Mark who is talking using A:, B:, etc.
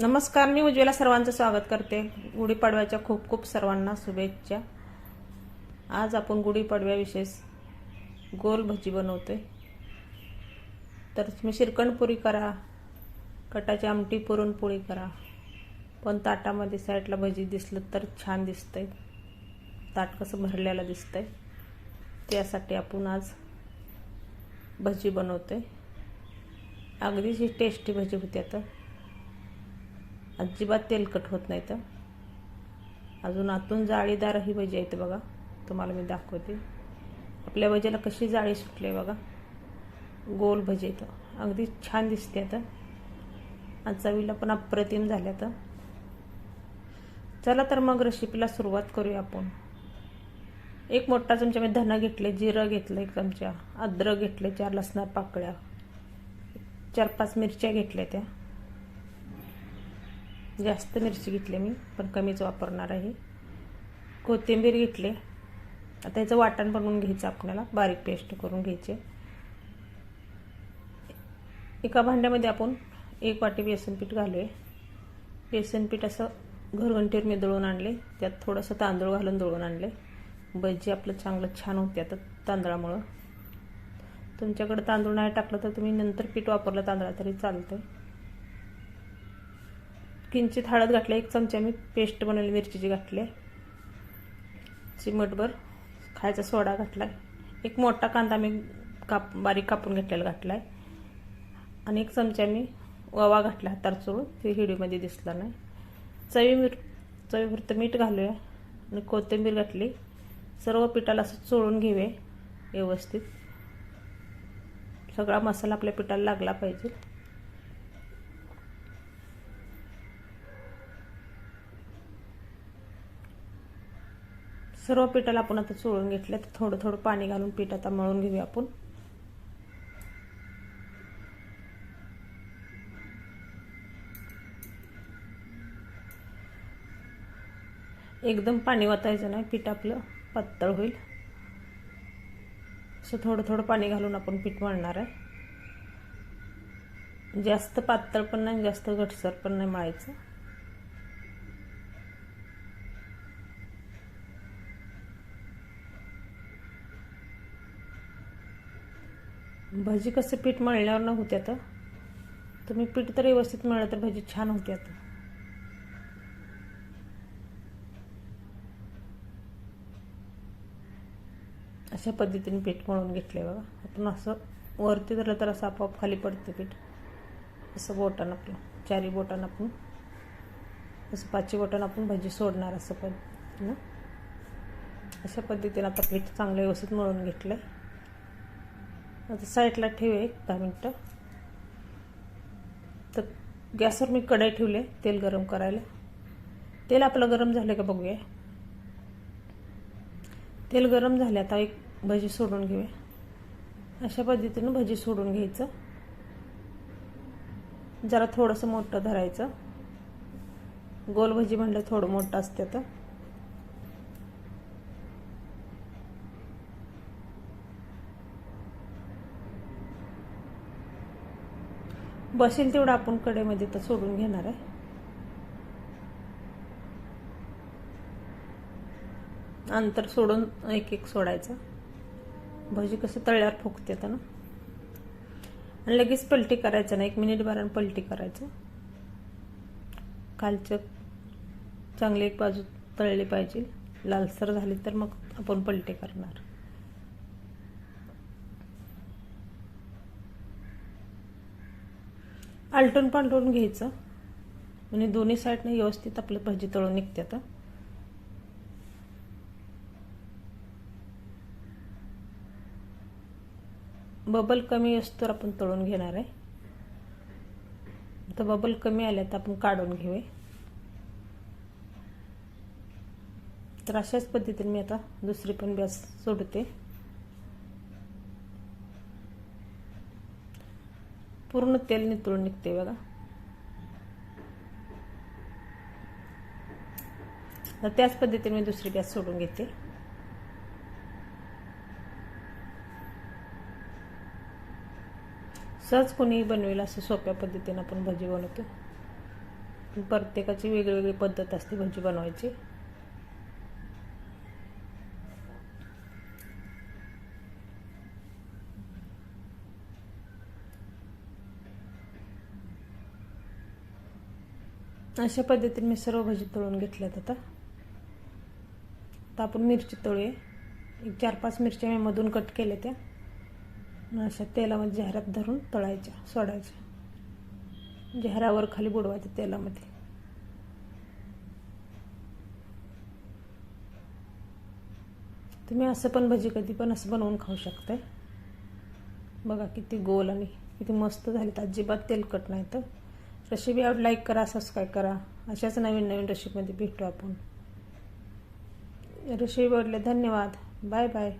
A: नमस्कार मी उज्ज्वला सर्वांचं स्वागत करते. गुढीपाडव्याच्या खूप खूप सर्वांना शुभेच्छा. आज आपण गुढीपाडव्याविषयी गोल भजी बनवते तर तुम्ही शिरकणपुरी करा कटाची आमटी पुरणपोळी करा. पण ताटामध्ये साईडला भजी दिसलं तर छान दिसतंय. ताट कसं भरलेलं दिसतंय. त्यासाठी आपण आज भजी बनवते अगदीच टेस्टी भजी होती आता. अजिबात तेलकट होत नाही तर. अजून आतून जाळीदार ही भजी आहेत बघा. तुम्हाला मी दाखवते. आपल्या भजीला कशी जाळी सुटली बघा. गोल भजी येतं अगदी छान दिसते आता. आणि चवीला पण अप्रतिम झाल्या तर चला तर मग रेसिपीला सुरुवात करूया आपण. एक मोठा चमचा मी धना घेतले जिरं घेतलं एक चमचा. अद्रक घेतले चार लसणा पाकळ्या. चार पाच मिरच्या घेतल्या त्या. जास्त मिरची घेतली मी पण कमीच वापरणार आहे. कोथिंबीर घेतली. आता याचं वाटण बनवून घ्यायचं आपल्याला बारीक पेस्ट करून घ्यायचे. एका भांड्यामध्ये आपण एक वाटी बेसन पीठ घालूया. बेसन पीठ असं घरघंटीवर मी दळून आणले. त्यात थोडंसं तांदूळ घालून दळून आणले. भजी आपलं चांगलं छान होते आता तांदळामुळं. तुमच्याकडे तांदूळ नाही टाकलं तर तुम्ही नंतर पीठ वापरलं तांदळा तरी चालतं किंचित हळद घातली एक चमचा मी पेस्ट बनवली मिरचीची घातली. चिमटभर खायचा सोडा घातला एक मोठा कांदा मी काप बारीक कापून घेतलेला घातला आहे आणि एक चमचा मी ओवा घातला हातार चोळून ते हिडीमध्ये दिसला नाही. चवी मिर चवीपुरतं मीठ घालूया. आणि कोथिंबीर घातली. सर्व पिठाला असं चोळून घेऊया व्यवस्थित. सगळा मसाला आपल्या पिठाला लागला पाहिजे. सर्व पिठाला आपण आता चोळून घेतलं तर थोडं थोडं पाणी घालून पीठ आता मळून घेऊया आपण. एकदम पाणी वाचायचं नाही पीठ आपलं पातळ होईल. असं थोडं थोडं पाणी घालून आपण पीठ मळणार आहे. जास्त पातळ पण नाही जास्त घटसर पण नाही मळायचं. भजी कसं पीठ मळल्यावर न होते आता. तुम्ही पीठ तर व्यवस्थित मळलं तर भजी छान होते आता. अशा पद्धतीने पीठ मळून घेतले बघा. आपण असं वरती धरलं तर असं आपोआप खाली पडतं पीठ. असं बोटानं आपलं चारी बोटानं आपण. असं पाचवी बोटानं आपण भजी सोडणार असं पण. ना अशा पद्धतीने आता पीठ चांगलं व्यवस्थित मळून घेतलं आहे आता साईडला ठेवूया एक दहा मिनटं. तर गॅसवर मी कढई ठेवले तेल गरम करायला. तेल आपलं गरम झालं का बघूया. तेल गरम झाले आता एक भजी सोडून घेऊया. अशा पद्धतीनं भजी सोडून घ्यायचं. जरा थोडंसं मोठं धरायचं. गोल भजी म्हणलं थोडं मोठं असते तर. बसेल तेवढं आपण कडेमध्ये तर सोडून घेणार आहे. अंतर सोडून एक एक सोडायचं. भजी कसं तळल्यावर फुगते ना. आणि लगेच पलटी करायचं ना एक मिनिट भरान पलटी करायचं. खालचं चांगली एक बाजू तळली पाहिजे. लालसर झाली तर मग आपण पलटी करणार. आलटून पालटून घ्यायचं. म्हणजे दोन्ही साईडने व्यवस्थित आपलं भाजी तळून निघते आता. बबल कमी असतो आपण तळून घेणार आहे. आता बबल कमी आल्या तर आपण काढून घेऊया तर अशाच पद्धतीने मी आता दुसरी पण बॅस सोडते. पूर्ण तेल नितळून निघते बघा. त्याच पद्धतीने मी दुसरी गॅस सोडून घेते. सहज कोणीही बनवेल असं सोप्या पद्धतीनं आपण भजी बनवतो. प्रत्येकाची वेगळी पद्धत असते भजी बनवायची. अशा पद्धतीने मी सर्व भजी तळून घेतल्यात आता. आता आपण मिरची तळूया. एक चार पाच मिरच्या मी मधून कट केल्या त्या. अशा तेलामध्ये जाहिरात धरून तळायच्या सोडायच्या. जाहिरावर खाली बुडवायच्या तेलामध्ये. तुम्ही असं पण भजी कधी पण असं बनवून खाऊ शकताय. बघा किती गोल आणि किती मस्त झालीत. अजिबात तेलकट नाही तर. रेसिपी आवड लाईक करा सबस्क्राईब करा. अशाच नवीन नवीन रेसिपीमध्ये भेटू आपण. रेसिपी आवडले धन्यवाद. Bye bye